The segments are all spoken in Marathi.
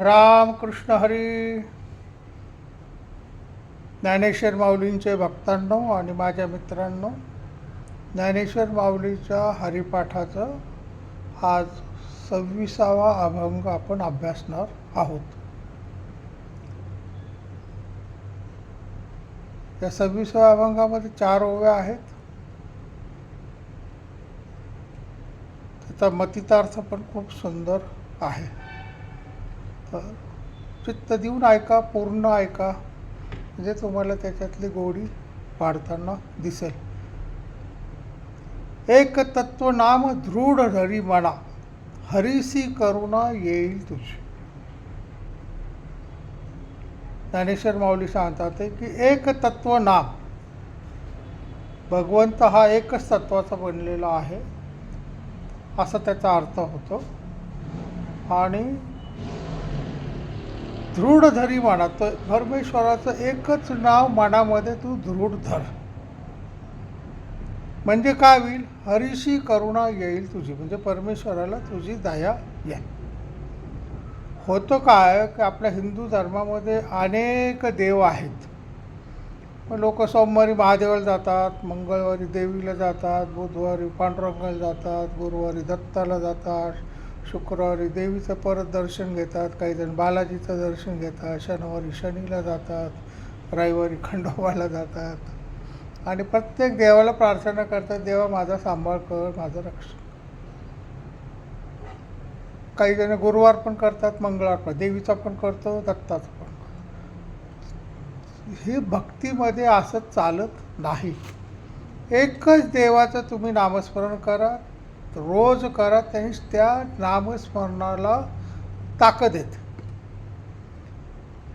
राम कृष्ण हरी. ज्ञानेश्वर माऊलींचे भक्तांनो आणि माझ्या मित्रांनो ज्ञानेश्वर माऊलीच्या हरिपाठाचं आज सव्वीसावा अभंग आपण अभ्यासणार आहोत. या सव्वीसाव्या अभंगामध्ये चार ओव्या आहेत. त्याचा मतितार्थ पण खूप सुंदर आहे. तर चित्त देऊन ऐका पूर्ण ऐका. म्हणजे तुम्हाला त्याच्यातली गोडी वाढताना दिसेल. एक तत्व नाम दृढ धरी म्हणा हरिसी करुणा येईल तुझी. ज्ञानेश्वर माऊली सांगतात की एक तत्व नाम. भगवंत हा एकच तत्वाचा बनलेला आहे. असा त्याचा अर्थ होतो. आणि दृढ धरी म्हणा तर परमेश्वराचं एकच नाव मनामध्ये तू दृढ धर. म्हणजे काय होईल? हरीशी करुणा येईल तुझी. म्हणजे परमेश्वराला तुझी दया येईल. होतं काय? की आपल्या हिंदू धर्मामध्ये अनेक देव आहेत. मग लोक सोमवारी महादेवाला जातात मंगळवारी देवीला जातात बुधवारी पांडुरंगाला जातात गुरुवारी दत्ताला जातात. शुक्रवारी देवीचं परत दर्शन घेतात काही जण बालाजीचं दर्शन घेतात शनिवारी शनीला जातात रविवारी खंडोबाला जातात. आणि प्रत्येक देवाला प्रार्थना करतात देवा माझा सांभाळ कर माझं रक्षण काही जण गुरुवार पण करतात मंगळवार पण देवीचा पण करतो दत्ताचा पण करतो. हे भक्तीमध्ये असं चालत नाही. एकच देवाचं तुम्ही नामस्मरण करा रोज करा त्यांनी त्या नामस्मरणाला ताकद येते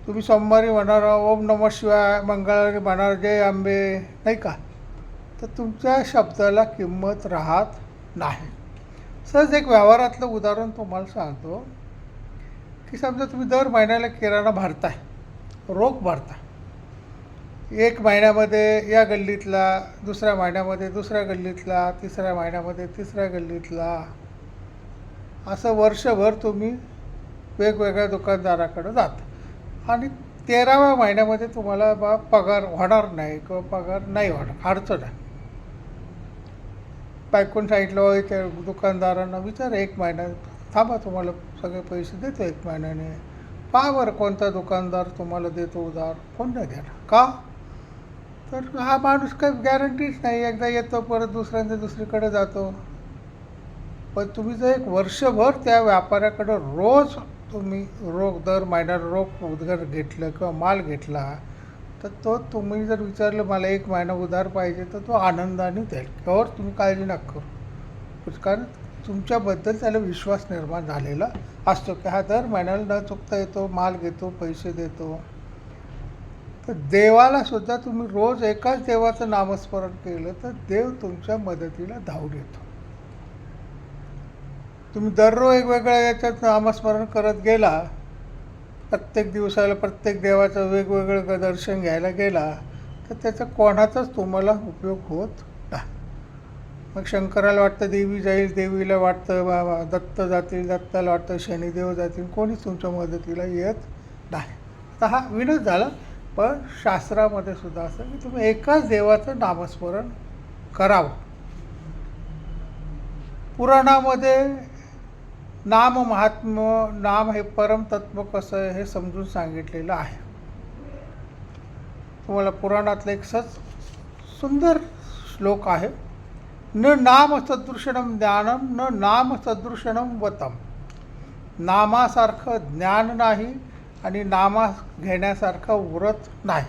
तुम्ही सोमवारी म्हणणार ओम नम शिवाय मंगळवारी म्हणणार जय आंबे नाही का? तर तुमच्या शब्दाला किंमत राहत नाही. सहज एक व्यवहारातलं उदाहरण तुम्हाला सांगतो की समजा तुम्ही दर महिन्याला किराणा भरताय रोख भरता एक महिन्यामध्ये या गल्लीतला दुसऱ्या महिन्यामध्ये दुसऱ्या गल्लीतला तिसऱ्या महिन्यामध्ये तिसऱ्या गल्लीतला. असं वर्षभर तुम्ही वेगवेगळ्या दुकानदाराकडं जात. आणि तेराव्या महिन्यामध्ये तुम्हाला बा पगार होणार नाही किंवा पगार नाही होणार अडचण आहे. बायकून सांगितलं "होय, त्या दुकानदारांना विचार एक महिना थांबा तुम्हाला सगळे पैसे देतो एक महिन्याने. पहा बरं कोणता दुकानदार तुम्हाला देतो उधार कोण नाही देणार. का? तर हा माणूस काही गॅरंटीच नाही. एकदा येतो परत दुसऱ्यांदा दुसरीकडे जातो. पण तुम्ही जर एक वर्षभर त्या व्यापाऱ्याकडं रोज तुम्ही रोख दर महिन्याला रोख उधार घेतलं किंवा माल घेतला तर तो तुम्ही जर विचारलं मला एक महिना उधार पाहिजे तर तो आनंदाने देईल. त्यावर तुम्ही काळजी नका करू. कारण तुमच्याबद्दल त्याला विश्वास निर्माण झालेला असतो की हा दर महिन्याला न चुकता येतो माल घेतो पैसे देतो. तर देवाला सुद्धा तुम्ही रोज एकाच देवाचं नामस्मरण केलं तर देव तुमच्या मदतीला धावून येतो तुम्ही दररोज वेगवेगळ्या याच्यात नामस्मरण करत गेला प्रत्येक दिवसाला प्रत्येक देवाचं वेगवेगळं ग- दर्शन घ्यायला गेला तर त्याचा कोणाचाच तुम्हाला उपयोग होत नाही. मग शंकराला वाटतं देवी जाईल देवीला वाटतं बाबा दत्त जातील दत्ताला वाटतं शनिदेव जातील कोणीच तुमच्या मदतीला येत नाही. तर हा विनोद झाला. पण शास्त्रामध्ये सुद्धा असं की तुम्ही एकाच देवाचं नामस्मरण करावं. पुराणामध्ये नाम महात्म्य नाम हे परमतत्व कसं आहे हे समजून सांगितलेलं आहे. तुम्हाला पुराणातलं एक सच सुंदर श्लोक आहे. न नाम सदृशनम ज्ञानम न नाम सदृशनम वतम नामासारखं ज्ञान नाही आणि नामा घेण्यासारखं व्रत नाही.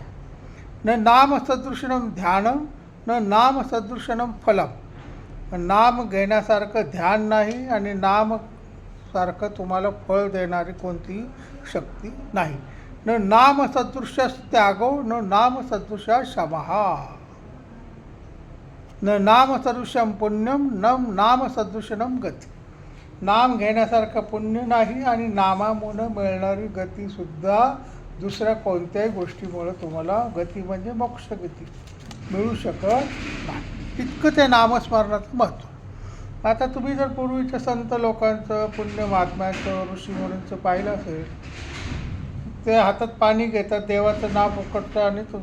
न नाम सदृशनम ध्यान न नाम सदृशनम फलम. नाम घेण्यासारखं ध्यान नाही आणि नाम सारखं तुम्हाला फळ देणारी कोणतीही शक्ती नाही. न नाम सदृश त्यागो न नाम सदृश शमहा. न नाम सदृशम पुण्यम न नाम सदृशनम गती नाम घेण्यासारखं पुण्य नाही आणि नामामुळं मिळणारी गतीसुद्धा दुसऱ्या कोणत्याही गोष्टीमुळं तुम्हाला गती म्हणजे मोक्षगती मिळू शकत नाही. इतकं ते नामस्मरणाचं महत्त्व. आता तुम्ही जर पूर्वीच्या संत लोकांचं पुण्य महात्म्याचं ऋषीमुनींचं पाहिलं असेल ते हातात पाणी घेतात देवाचं नाव उकडतं आणि तो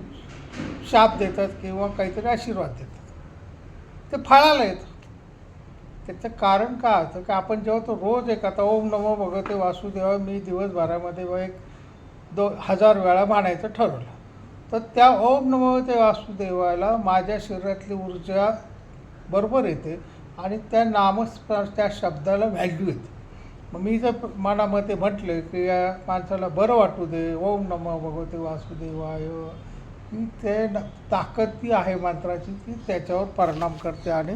शाप देतात किंवा काहीतरी आशीर्वाद देतात. ते फळाला येतं. त्याचं कारण काय असतं की आपण जेव्हा तो रोज एक आता ओम नमो भगवते वासुदेवा मी दिवसभरामध्ये व एक दो हजार वेळा म्हणायचं ठरवलं. तर त्या ओम नमो ते वासुदेवाला माझ्या शरीरातली ऊर्जा बरोबर येते आणि त्या नामस्पर त्या शब्दाला व्हॅल्यू येते. मग मी जर मनामध्ये म्हटलं की या माणसाला बरं वाटू दे ओम नमो भगवते वासुदेवाय की ते न ताकद ती आहे मंत्राची ती त्याच्यावर परिणाम करते आणि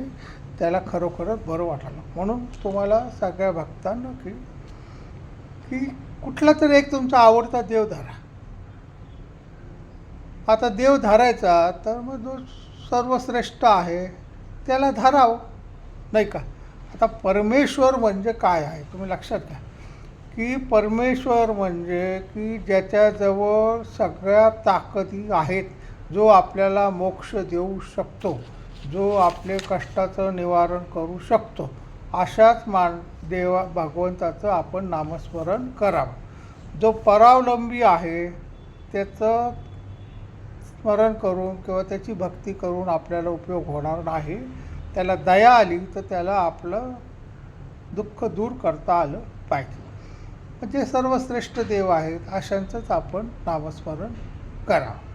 त्याला खरोखरच बरं वाटायला म्हणून तुम्हाला सगळ्या भक्तांना की की कुठला तरी एक तुमचा आवडता देव धरा. आता देव धरायचा तर मग जो सर्वश्रेष्ठ आहे त्याला धरावं. नाही का? आता परमेश्वर म्हणजे काय आहे? तुम्ही लक्षात घ्या. की परमेश्वर म्हणजे की ज्याच्याजवळ सगळ्या ताकदी आहेत जो आपल्याला मोक्ष देऊ शकतो. जो आपले कष्टाचं निवारण करू शकतो अशाच मान देवा भगवंताचं आपण नामस्मरण करावं. जो परावलंबी आहे त्याचं स्मरण करून किंवा त्याची भक्ती करून आपल्याला उपयोग होणार नाही. त्याला दया आली तर त्याला आपलं दुःख दूर करता आलं पाहिजे. म्हणजे सर्वश्रेष्ठ देव आहेत अशांचंच आपण नामस्मरण करावं.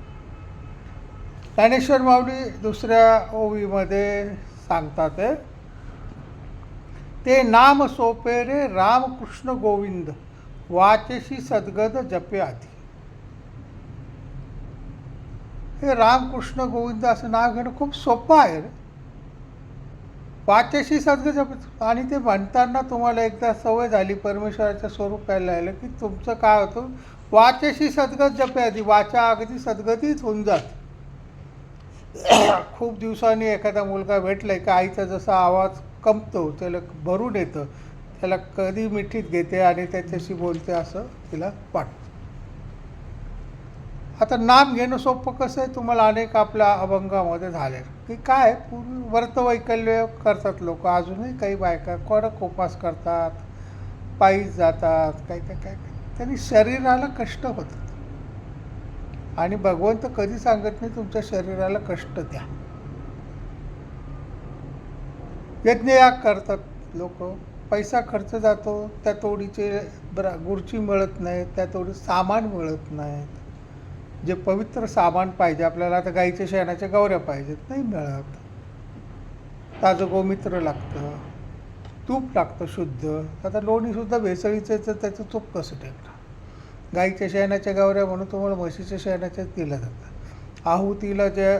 ज्ञानेश्वर माऊली दुसऱ्या ओवीमध्ये सांगतात आहे, ते नाम सोपे रे रामकृष्ण गोविंद वाचेशी सद्गद जपे आधी. हे रामकृष्ण गोविंद असं नाव घेणं खूप सोपं आहे रे. वाचेशी सद्गद जप आणि ते म्हणताना तुम्हाला एकदा सवय झाली परमेश्वराचं स्वरूप यायला लागलं की तुमचं काय होतं? वाचेशी सद्गत जपे आधी वाचा अगदी सद्गतीच होऊन जाते. खूप दिवसांनी एखादा मुलगा भेटलाय की आईचा जसा आवाज कमतो त्याला भरून येतं त्याला कधी मिठीत घेते आणि त्याच्याशी बोलते असं तिला वाटतं. आता नाम घेणं सोपं कसं आहे? तुम्हाला अनेक आपल्या अभंगामध्ये झाले की काय? पूर्वी व्रतवैकल्य करतात लोक. अजूनही काही बायका कडक उपास करतात पायीच जातात काही काय काय त्यांनी शरीराला कष्ट होतं. आणि भगवंत कधी सांगत नाही तुमच्या शरीराला कष्ट द्या. यज्ञयाग करतात लोक. पैसा खर्च जातो त्या तोडीचे ब्र गुरची मिळत नाही त्या तोडी सामान मिळत नाहीत. जे पवित्र सामान पाहिजे आपल्याला आता गाईच्या शेणाच्या गवऱ्या पाहिजेत नाही मिळत. ताजं गोमित्र लागतं तूप लागतं शुद्ध. आता लोणीसुद्धा भेसळीचं तर त्याचं तूप कसं टेकणार? गाईच्या शेणाच्या गावऱ्या म्हणून तुम्हाला म्हशीच्या शेणाच्याच दिल्या जातात. आहुतीला जे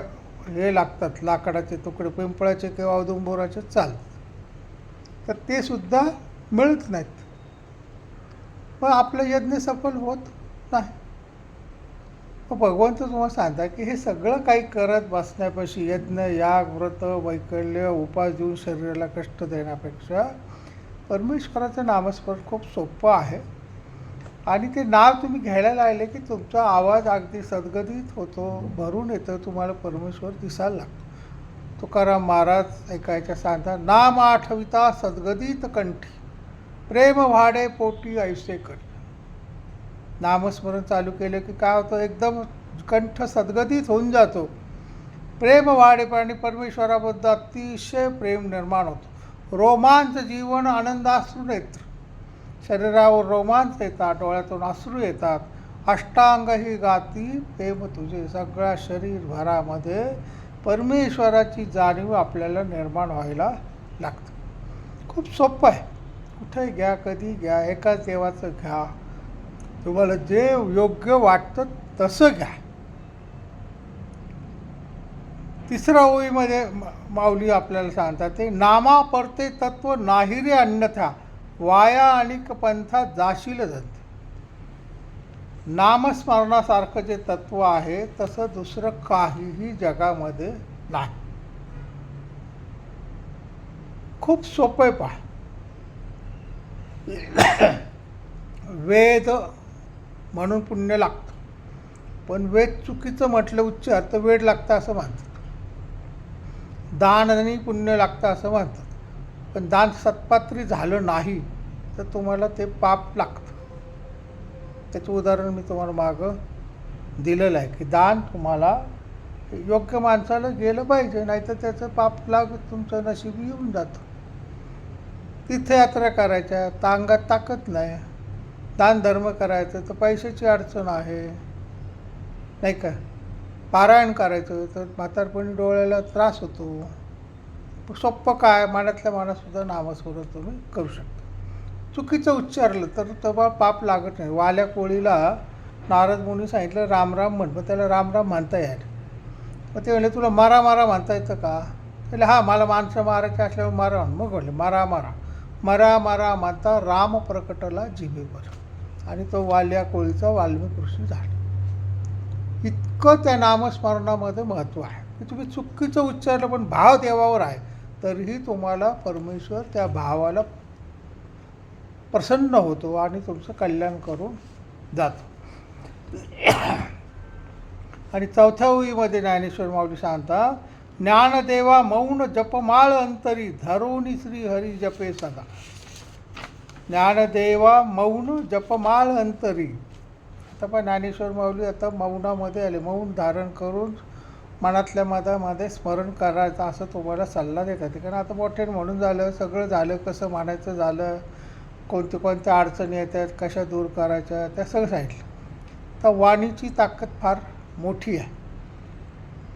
हे लागतात लाकडाचे तुकडे पिंपळाचे किंवा औदुंबोराचे चालतात तर ते सुद्धा मिळत नाहीत. मग आपलं यज्ञ सफल होत नाही. मग भगवंत तुम्हाला सांगता की हे सगळं काही करत बसण्यापाशी यज्ञ याग व्रत वैकल्य उपास देऊन शरीराला कष्ट देण्यापेक्षा परमेश्वराचं नामस्मरण खूप सोपं आहे. आणि ते नाव तुम्ही घ्यायला लागले की तुमचा आवाज अगदी सदगदित होतो भरून येतं तुम्हाला परमेश्वर दिसायला लागतो. तुकाराम महाराज ऐकायच्या सांगता नाम आठविता सद्गदित कंठी प्रेम वाढे पोटी ऐसे करी. नामस्मरण चालू केलं की काय होतं एकदम कंठ सद्गदित होऊन जातो. प्रेम वाढे आणि परमेश्वराबद्दल अतिशय प्रेम निर्माण होतो. रोमांच जीवन आनंदाश्रू नेत्र. शरीरावर रोमांच येतात डोळ्यातून अश्रू येतात. अष्टांग ही गाती प्रेम तुझे. सगळ्या शरीरभरामध्ये परमेश्वराची जाणीव आपल्याला निर्माण व्हायला लागतं. खूप सोपं आहे. कुठे घ्या कधी घ्या एकाच देवाचं घ्या. तुम्हाला जे योग्य वाटतं तसं घ्या. तिसऱ्या ओळीमध्ये माऊली आपल्याला सांगतात ते नामा परते तत्व नाही रे अन्यथा. वाया आणि पंथा जाशील जाते नामस्मरणासारखं जे तत्व आहे तसं दुसरं काहीही जगामध्ये नाही. खूप सोपं आहे पहा. वेद म्हणून पुण्य लागतं. पण वेद चुकीचं म्हटलं उच्चार तर वेळ लागतं असं म्हणतात. दान आणि पुण्य लागतं असं म्हणतात. पण दान सत्पात्री झालं नाही तर तुम्हाला ते पाप लागतं. त्याचं उदाहरण मी तुम्हाला मागं दिलेलं आहे की दान तुम्हाला योग्य माणसाला गेलं पाहिजे नाहीतर त्याचं पाप लाग तुमचं नशीब येऊन जातं. तीर्थयात्रा करायच्या तर अंगात ताकद नाही. दान धर्म करायचं तर पैशाची अडचण आहे. नाही का? पारायण करायचं तर म्हातारपणी डोळ्याला त्रास होतो. सोप्पं काय मनातल्या मनातसुद्धा नामस्मरण तुम्ही करू शकता. चुकीचं उच्चारलं तर तेव्हा पाप लागत नाही. वाल्या कोळीला नारद मुनी सांगितलं रामराम म्हण. मग त्याला रामराम म्हणता येईल. मग ते म्हणले तुला मारा मारा म्हणता येतं का? त्याला हां मला माणसं मारायचे असल्यावर मारा मग म्हणले मारा मारा. मरा मारा मानता राम प्रकटला जिभेवर. आणि तो वाल्या कोळीचा वाल्मिक ऋषी झाला. इतकं त्या नामस्मरणामध्ये महत्त्व आहे. की तुम्ही चुकीचं उच्चारलं पण भाव देवावर आहे तरीही तुम्हाला परमेश्वर त्या भावाला प्रसन्न होतो आणि तुमचं कल्याण करून जातो. आणि चौथ्या ओळीमध्ये ज्ञानेश्वर माऊली सांगता ज्ञानदेवा मौन जपमाळ अंतरी धरोनी श्री हरी जपे सदा. ज्ञानदेवा मौन जपमाळ अंतरी. आता पण ज्ञानेश्वर माऊली आता मौनामध्ये आले. मौन धारण करून मनातल्या मधामध्ये स्मरण करायचं असं तुम्हाला सल्ला देतात. कारण आता मोठे म्हणून झालं सगळं झालं कसं मानायचं झालं कोणत्या कोणत्या अडचणी येतात कशा दूर करायच्या त्या सगळं सांगितलं. तर वाणीची ताकद फार मोठी आहे.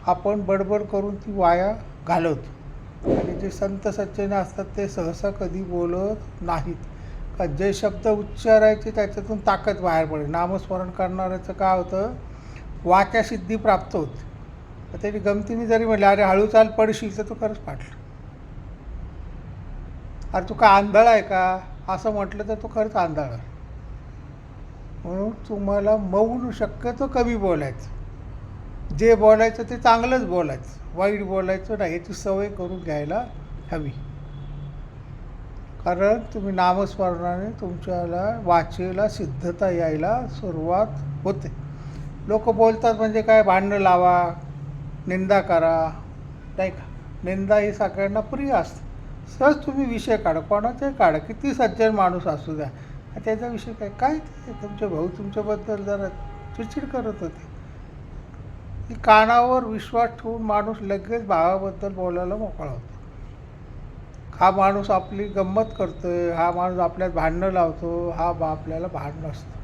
आपण बडबड करून ती वाया घालवतो. आणि जे संत सच्चेनं असतात ते सहसा कधी बोलत नाहीत. का जे शब्द उच्चारायचे त्याच्यातून ताकद बाहेर पडेल. नामस्मरण करणाऱ्याचं काय होतं? वाच्या सिद्धी प्राप्त होते. तर गमतीने जरी म्हटलं अरे हळू चाल पडशील तर तो खरंच पाटलं अरे तू का आंधळ आहे का? असं म्हटलं तर तो खरंच आंधळ म्हणून तुम्हाला मौन शक्यतो कमी बोलायचं. जे बोलायचं ते चांगलंच बोलायचं. वाईट बोलायचं नाही. याची सवय करून घ्यायला हवी. कारण तुम्ही नामस्मरणाने तुमच्याला वाचेला सिद्धता यायला सुरुवात होते. लोक बोलतात म्हणजे काय? भांडणं लावा निंदा करा. नाही का? निंदा ही सगळ्यांना प्रिय असते. सहज तुम्ही विषय काढा. कोणाचाही काढा. किती सज्जन माणूस असू द्या. त्याचा विषय काय? काय ते? तुमचे भाऊ तुमच्याबद्दल जरा चिडचिड करत होते. की कानावर विश्वास ठेवून माणूस लगेच भावाबद्दल बोलायला मोकळा होतो. हा माणूस आपली गंमत करतोय. हा माणूस आपल्यात भांडणं लावतो. हा बा आपल्याला भांड नसतं.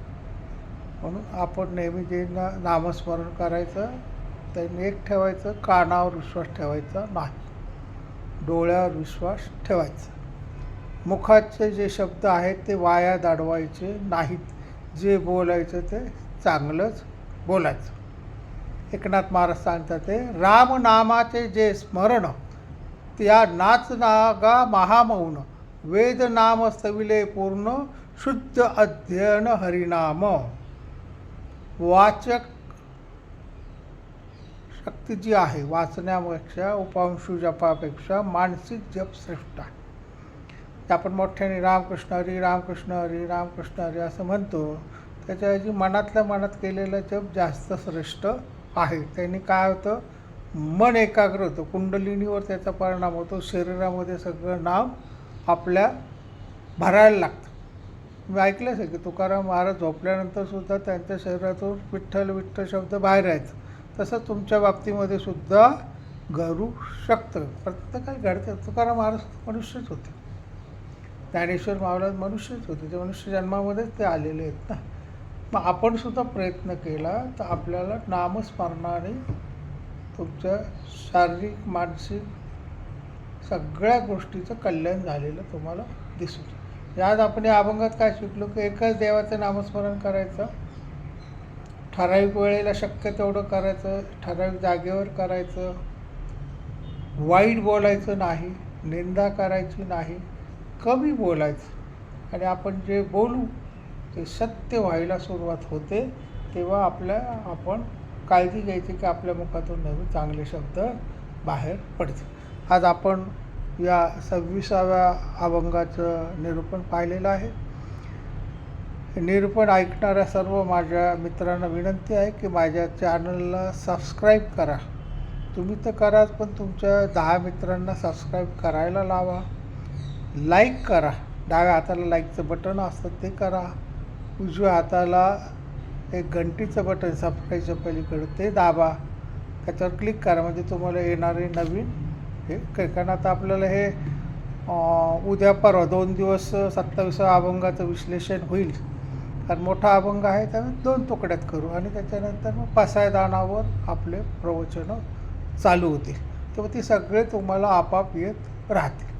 म्हणून आपण नेहमी जे ना नामस्मरण करायचं त्यांनी एक ठेवायचं कानावर विश्वास ठेवायचा नाही. डोळ्यावर विश्वास ठेवायचा. मुखाचे जे शब्द आहेत ते वाया दाडवायचे नाहीत. जे बोलायचं ते चांगलंच बोलायचं. एकनाथ महाराज सांगतात ते रामनामाचे जे स्मरण त्या नाच नागा महामौन वेद नाम सविले पूर्ण शुद्ध अध्ययन हरिनाम. वाचक शक्ती जी आहे वाचण्यापेक्षा उपांशू जपापेक्षा मानसिक जप श्रेष्ठ आहे. ते आपण मोठ्याने रामकृष्ण हरी रामकृष्ण हरी रामकृष्ण हरी असं म्हणतो त्याच्याऐवजी मनातल्या मनात केलेलं जप जास्त श्रेष्ठ आहे. त्यांनी काय होतं? मन एकाग्र होतं. कुंडलिनीवर त्याचा परिणाम होतो. शरीरामध्ये सगळं नाम आपल्या भरायला लागतं. मी ऐकलंच आहे की तुकाराम महाराज झोपल्यानंतर सुद्धा त्यांच्या शरीरातून विठ्ठल विठ्ठल शब्द बाहेर यायचं. तसं तुमच्या बाबतीमध्ये सुद्धा घडू शकतं. प्रत्येकाला घडतं. तुकाराम महाराज मनुष्यच होते. ज्ञानेश्वर महाराज मनुष्यच होते. ते मनुष्य जन्मामध्येच ते आलेले आहेत ना. मग आपण सुद्धा प्रयत्न केला तर आपल्याला नामस्मरणाने तुमच्या शारीरिक मानसिक सगळ्या गोष्टीचं कल्याण झालेलं तुम्हाला दिसून आज आपण या अभंगात काय शिकलो की एकच देवाचं नामस्मरण करायचं ठराविक वेळेला शक्य तेवढं करायचं ठराविक जागेवर करायचं. वाईट बोलायचं नाही निंदा करायची नाही कमी बोलायचं. आणि आपण जे बोलू ते सत्य व्हायला सुरुवात होते तेव्हा आपल्या आपण काळजी घ्यायची की आपल्या मुखातून नेहमी चांगले शब्द बाहेर पडतील. आज आपण या सव्वीसाव्या अभंगाचं निरूपण पाहिलेलं आहे. निरूपण ऐकणाऱ्या सर्व माझ्या मित्रांना विनंती आहे की माझ्या चॅनलला सबस्क्राईब करा. तुम्ही तर कराच पण तुमच्या दहा मित्रांना सबस्क्राईब करायला लावा. लाईक करा. डाव्या हाताला लाईकचं बटन असतं ते करा. उजव्या हाताला एक घंटीचं बटन सबस्क्राईबच्या पलीकडं ते दाबा. त्याच्यावर क्लिक करा म्हणजे तुम्हाला येणारे नवीन हे कारण आता आपल्याला हे उद्या परवा दोन दिवस सत्तावीस अभंगाचं विश्लेषण होईल. कारण मोठा अभंग आहे त्यामुळे दोन तुकड्यात करू आणि त्याच्यानंतर मग पासायदानावर आपले प्रवचनं चालू होतील. तेव्हा ती सगळे तुम्हाला आपाप येत राहतील.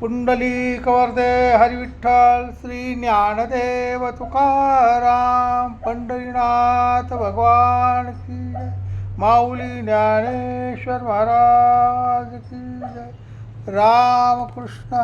पुंडली कवर्दे हरिविठ्ठल श्री ज्ञानदेव तुकाराम पंढरीनाथ भगवान की जय. माऊली ज्ञानेश्वर महाराज की जय. रामकृष्ण